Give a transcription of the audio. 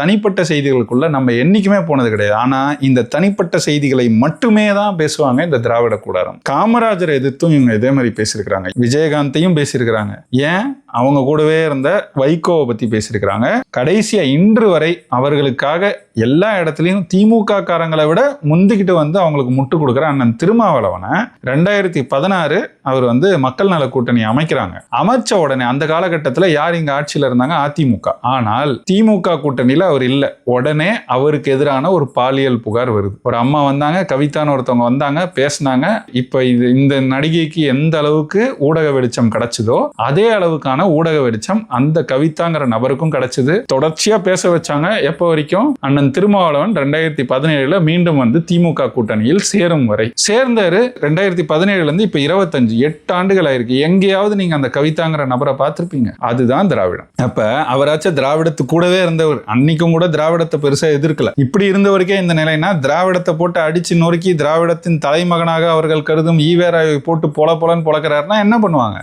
தனிப்பட்ட செய்திகளுக்குள்ளே நம்ம என்றைக்குமே போனது கிடையாது. ஆனால் இந்த தனிப்பட்ட செய்திகளை மட்டுமே தான் பேசுவாங்க இந்த திராவிட கூடாரம். காமராஜரை எதிர்த்தும் இவங்க இதே மாதிரி பேசியிருக்கிறாங்க. விஜயகாந்தையும் பேசியிருக்கிறாங்க. ஏன்? அவங்க கூடவே இருந்த வைகோவை பற்றி பேசியிருக்கிறாங்க. கடைசியாக இன்று வரை அவர்களுக்காக எல்லா இடத்துலையும் திமுக காரங்களை விட முந்திக்கிட்டு வந்து அவங்களுக்கு முட்டு கொடுக்குற அண்ணன் திருமாவளவனை ரெண்டாயிரத்தி பதினாறு அவர் வந்து மக்கள் நல கூட்டணி அமைக்கிறாங்க. அமைச்ச உடனே அந்த காலகட்டத்தில் யார் இங்கே ஆட்சியில் இருந்தாங்க? அதிமுக. ஆனால் திமுக கூட்டணியில் அவர் இல்லை. உடனே அவருக்கு எதிரான ஒரு பாலியல் புகார் வருது. ஒரு அம்மா வந்தாங்க கவிதான்னு ஒருத்தவங்க வந்தாங்க பேசினாங்க. இப்போ இது இந்த நடிகைக்கு எந்த அளவுக்கு ஊடக வெளிச்சம் கிடைச்சதோ அதே அளவுக்கான ஊடக வெளிச்சம் அந்த கவிதாங்கிற நபருக்கும் கிடைச்சது. தொடர்ச்சியாக பேச வச்சாங்க. எப்போ வரைக்கும்? அண்ணன் திருமாவளவன் ரெண்டாயிரத்தி பதினேழுல மீண்டும் வந்து திமுக கூட்டணியில் சேரும் வரை. சேர்ந்தாரு ரெண்டாயிரத்தி பதினேழுல இருந்து இப்ப இருபத்தஞ்சு எட்டு ஆண்டுகள் ஆயிருக்கு. எங்கேயாவது நீங்க அந்த கவிதாங்கிற நபரை பார்த்துருப்பீங்க. அதுதான் திராவிடம். அப்ப அவராச்சும் திராவிடத்து கூடவே இருந்தவர். அன்னைக்கும் கூட திராவிடத்தை பெருசா எதிர்க்கல. இப்படி இருந்தவருக்கே இந்த நிலைனா திராவிடத்தை போட்டு அடிச்சு நொறுக்கி திராவிடத்தின் தலைமகனாக அவர்கள் கருதும் ஈவேராவை போட்டு பொல பொலன்னு பொழக்கிறாருன்னா என்ன பண்ணுவாங்க?